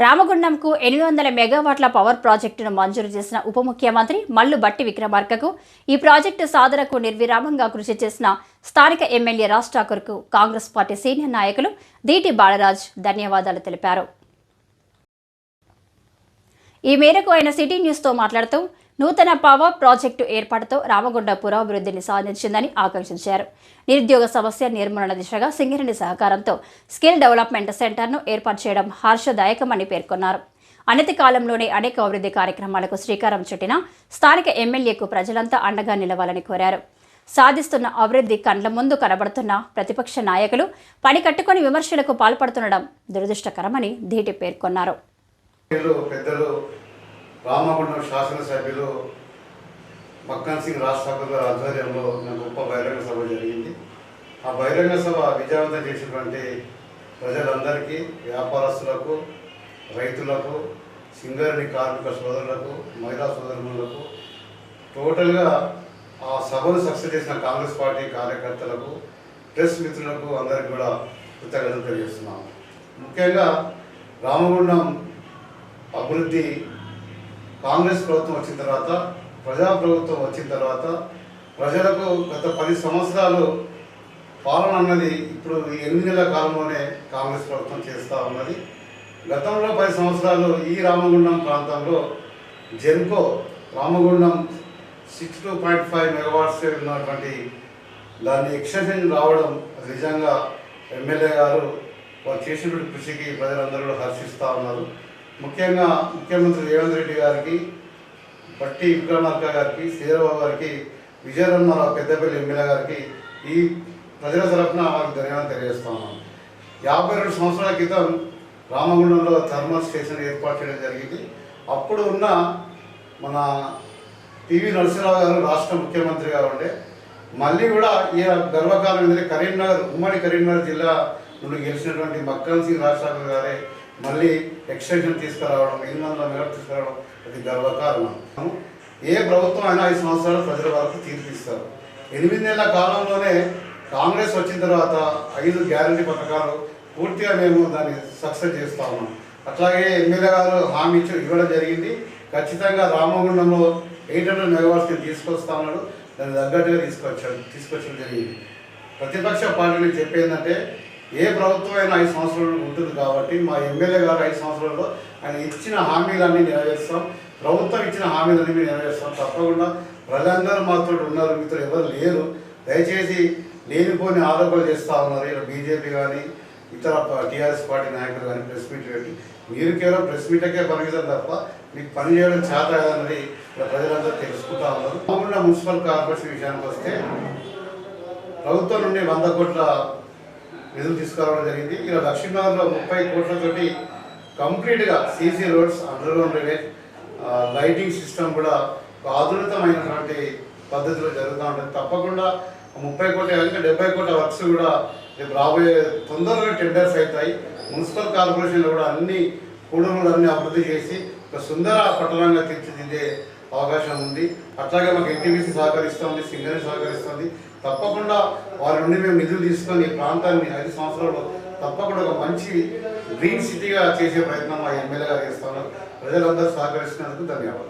రామగుండంకు ఎనిమిది వందల మెగావాట్ల పవర్ ప్రాజెక్టును మంజూరు చేసిన ఉప ముఖ్యమంత్రి మల్లు బట్టి విక్రమార్కకు ఈ ప్రాజెక్టు సాధనకు నిర్విరామంగా కృషి చేసిన స్థానిక ఎమ్మెల్యే రాజ్ ఠాకూర్కు కాంగ్రెస్ పార్టీ సీనియర్ నాయకులు దీటి బాలరాజ్ ధన్యవాదాలు తెలిపారు. ఈ మేరకు ఆయన సిటీ న్యూస్తో మాట్లాడుతూ నూతన పవర్ ప్రాజెక్టు ఏర్పాటుతో రామగుండ పురోభివృద్ధిని సాధించిందని ఆకాంక్షించారు. నిరుద్యోగ సమస్య నిర్మూలన దిశగా సింగరేణి సహకారంతో స్కిల్ డెవలప్మెంట్ సెంటర్ను ఏర్పాటు చేయడం హర్షదాయకమని పేర్కొన్నారు. అనతి కాలంలోనే అనేక అభివృద్ధి కార్యక్రమాలకు శ్రీకారం చుట్టిన స్థానిక ఎమ్మెల్యేకు ప్రజలంతా అండగా నిలవాలని కోరారు. సాధిస్తున్న అభివృద్ధి కండ్ల ముందు కనబడుతున్న ప్రతిపక్ష నాయకులు పని కట్టుకుని విమర్శలకు పాల్పడుతుండడం దురదృష్టకరమని ధీటి పేర్కొన్నారు. రామగుండం శాసనసభ్యులు మక్కన్ సింగ్ రాజ్ ఆధ్వర్యంలో గొప్ప బహిరంగ సభ జరిగింది. ఆ బహిరంగ సభ విజయవంతం చేసినటువంటి ప్రజలందరికీ వ్యాపారస్తులకు రైతులకు సింగరణి కార్మిక సోదరులకు మహిళా సోదరులకు టోటల్గా ఆ సభను సక్సెస్ చేసిన కాంగ్రెస్ పార్టీ కార్యకర్తలకు ప్రెస్ మిత్రులకు అందరికీ కూడా కృతజ్ఞతలు తెలియజేస్తున్నాము. ముఖ్యంగా రామగుండం అభివృద్ధి కాంగ్రెస్ ప్రభుత్వం వచ్చిన తర్వాత ప్రజా ప్రభుత్వం వచ్చిన తర్వాత ప్రజలకు గత పది సంవత్సరాలు పాలన అన్నది ఇప్పుడు ఈ ఎనిమిది నెలల కాలంలోనే కాంగ్రెస్ ప్రభుత్వం చేస్తూ ఉన్నది. గతంలో పది సంవత్సరాలు ఈ రామగుండం ప్రాంతంలో Genco Ramagundam six two point five megawatts ఉన్నటువంటి దాన్ని ఎక్స్టెన్షన్ రావడం నిజంగా ఎమ్మెల్యే గారు వారు చేసినటువంటి కృషికి ప్రజలందరూ కూడా హర్షిస్తూ ఉన్నారు. ముఖ్యంగా ముఖ్యమంత్రి రేవంత్ రెడ్డి గారికి బట్టి విక్రమార్క గారికి శ్రీరాబాబు గారికి విజయరమ్మారావు పెద్దపల్లి ఎమ్మెల్యే గారికి ఈ ప్రజల తరఫున వారికి ధన్యవాదాలు తెలియజేస్తున్నాను యాభై రెండు సంవత్సరాల క్రితం రామగుండంలో థర్మల్ స్టేషన్ ఏర్పాటు చేయడం జరిగింది. అప్పుడు ఉన్న మన పివి నరసింహరావు గారు రాష్ట్ర ముఖ్యమంత్రిగా ఉండే మళ్ళీ కూడా ఈ గర్వకాలం ఏంటంటే కరీంనగర్ ఉమ్మడి కరీంనగర్ జిల్లా నుండి గెలిచినటువంటి మక్కన్ సింగ్ రాజశేఖర్ గారే మళ్ళీ ఎక్స్టెన్షన్ తీసుకురావడం ఎనిమిది వందల మేరకు తీసుకురావడం అది గర్వకారణం. ఏ ప్రభుత్వం అయినా ఐదు సంవత్సరాలు ప్రజల వరకు తీర్పిస్తారు. ఎనిమిది నెలల కాలంలోనే కాంగ్రెస్ వచ్చిన తర్వాత ఐదు గ్యారంటీ పథకాలు పూర్తిగా మేము దాన్ని సక్సెస్ చేస్తా ఉన్నాం. అట్లాగే ఎమ్మెల్యే గారు హామీ ఇచ్చి ఇవ్వడం జరిగింది. ఖచ్చితంగా రామగుండంలో ఎయిట్ హండ్రెడ్ మెగావాట్స్ని తీసుకొస్తా ఉన్నాడు. దాన్ని తగ్గట్టుగా తీసుకొచ్చాడు తీసుకొచ్చడం జరిగింది. ప్రతిపక్ష పార్టీలు చెప్పేందంటే ఏ ప్రభుత్వం అయినా ఐదు సంవత్సరాలు ఉంటుంది కాబట్టి మా ఎమ్మెల్యే గారు ఐదు సంవత్సరాల్లో ఆయన ఇచ్చిన హామీలన్నీ నెరవేరుస్తాం. ప్రభుత్వం ఇచ్చిన హామీలన్నీ మేము నెరవేరుస్తాం. తప్పకుండా ప్రజలందరూ మాతో ఉన్నారు. మీతో ఎవరు లేరు. దయచేసి లేనిపోని ఆరోపణలు చేస్తూ ఉన్నారు. ఇలా బీజేపీ కానీ ఇతర టీఆర్ఎస్ పార్టీ నాయకులు కానీ ప్రెస్ మీట్ పెట్టి మీరు కేవలం ప్రెస్ మీటకే పరిమితం తప్ప మీకు పని చేయడం చేత కాదన్నది ఇక్కడ ప్రజలందరూ తెలుసుకుంటా ఉన్నారు. మామూలుగా మున్సిపల్ కార్పొరేషన్ విషయానికి వస్తే ప్రభుత్వం నుండి వంద కోట్ల నిధులు తీసుకురావడం జరిగింది. ఇలా లక్ష్మీనగర్లో ముప్పై కోట్లతోటి కంప్లీట్గా CC roads underground drainage lighting system కూడా ఒక ఆధునితమైనటువంటి పద్ధతిలో జరుగుతూ ఉంటుంది. తప్పకుండా ముప్పై కోట్ల ఇంకా డెబ్బై కోట్ల వర్క్స్ కూడా రేపు రాబోయే తొందరగా టెండర్స్ అవుతాయి. మున్సిపల్ కార్పొరేషన్లో కూడా అన్ని కూడలు అన్ని అభివృద్ధి చేసి ఒక సుందర పట్టణంగా తీర్చిదిద్దే అవకాశం ఉంది. అట్లాగే మాకు ఎన్టీబీసీ సహకరిస్తుంది సింగర్ సహకరిస్తుంది. తప్పకుండా వారి నుండి మేము నిధులు తీసుకొని ప్రాంతాన్ని ఐదు సంవత్సరాల్లో తప్పకుండా ఒక మంచి గ్రీన్ సిటీగా చేసే ప్రయత్నం మా ఎమ్మెల్యే గారు చేస్తున్నారు. ప్రజలందరూ సహకరిస్తున్నందుకు ధన్యవాదాలు.